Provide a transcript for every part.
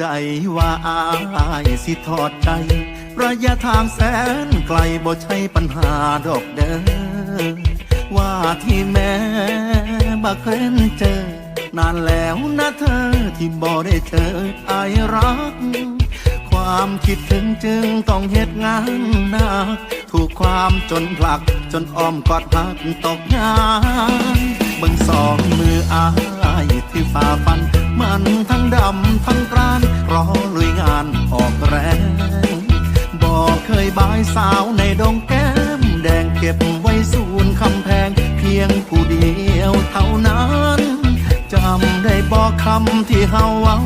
ใดว่าอายสิทอดใจ ระยะทางแสนไกลบ่ใช่ปัญหาดอกเด้อว่าที่แม่บักเคยเจอ นานแล้วนะเธอที่บ่ได้เจออายรัก ความคิดถึงจึงต้องเหตุงานหนักถูกความจนผลักจนอ้อมกอดพักตกงานเบิ่งสองมืออาย ฝ่าฟัน มันทั้งดำทั้งกรานรอลุยงานออกแรงบอกเคยบายสาวในดงแก้ม แดงเก็บไว้ศูนย์คำแพง เพียงผู้เดียวเท่านั้นจำได้บอกคำที่เฮาเว้า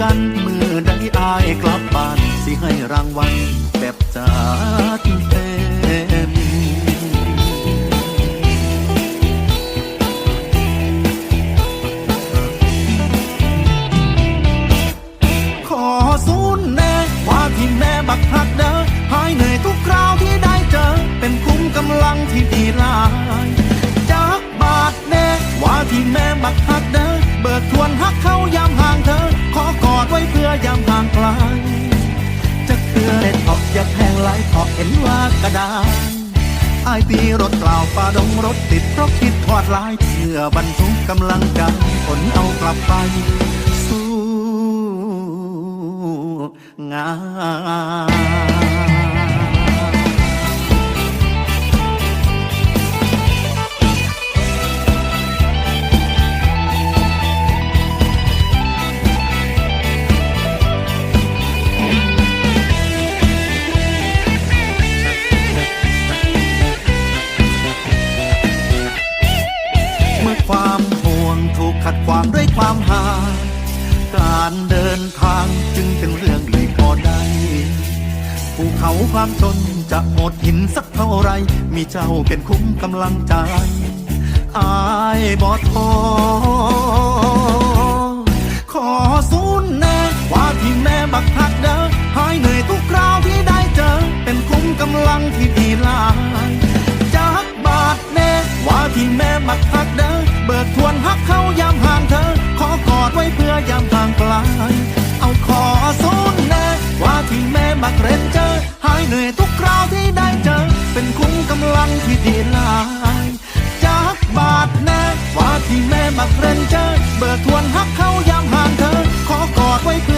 กัน มือได้อายกลับบ้าน สิให้รางวัลแบบจั อเพราะเห็นว่ากระดานอายตีรถเปล่าป่าดงรถติดเพราะคิดทอดลายเสื่อบรรทุกกำลังกันผลเอากลับไป สู้งาน ความด้วยความหา การเดินทางจึงเป็นเรื่องหลีกพอได้ภูเขาความจนจะอดหินสักเท่าไร มีเจ้าเป็นคุ้มกำลังใจ อายบอทอ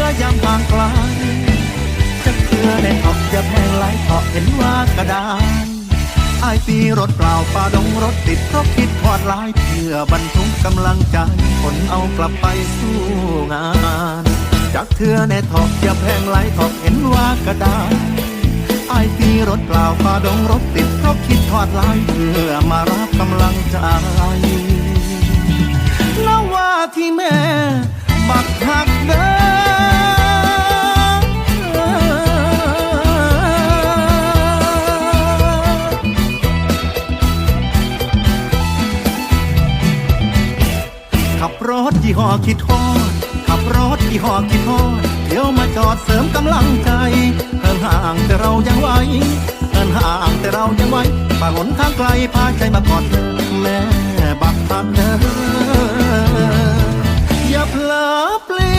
อดไว้เพื่อยามห่างไกลจะเพื่อได้ออกอย่าแพงไหลเพราะเห็นว่ากระดานอายตีรถเปล่าป่าดงรถติดเพราะคิดทอดลายเพื่อบรรทุกกำลังใจคนเอากลับไปสู้งานจากเธอในทอกอย่าแพงไหลทอกเห็นว่ากระดานอายตีรถเปล่าป่าดงรถติดเพราะคิดทอดลายเพื่อมารับกำลังใจแล้วว่าที่แม่บักหักเด้อ คิดทอด ขับรถยี่ห้อคิดทอด เดี๋ยวมาจอดเสริมกำลังใจเหินห่างแต่เรายังไหวเหินห่างแต่เรายังไหวป่าหนทางไกลพาใจมากอดแม่บักพักเธออย่าเพลอเปลี่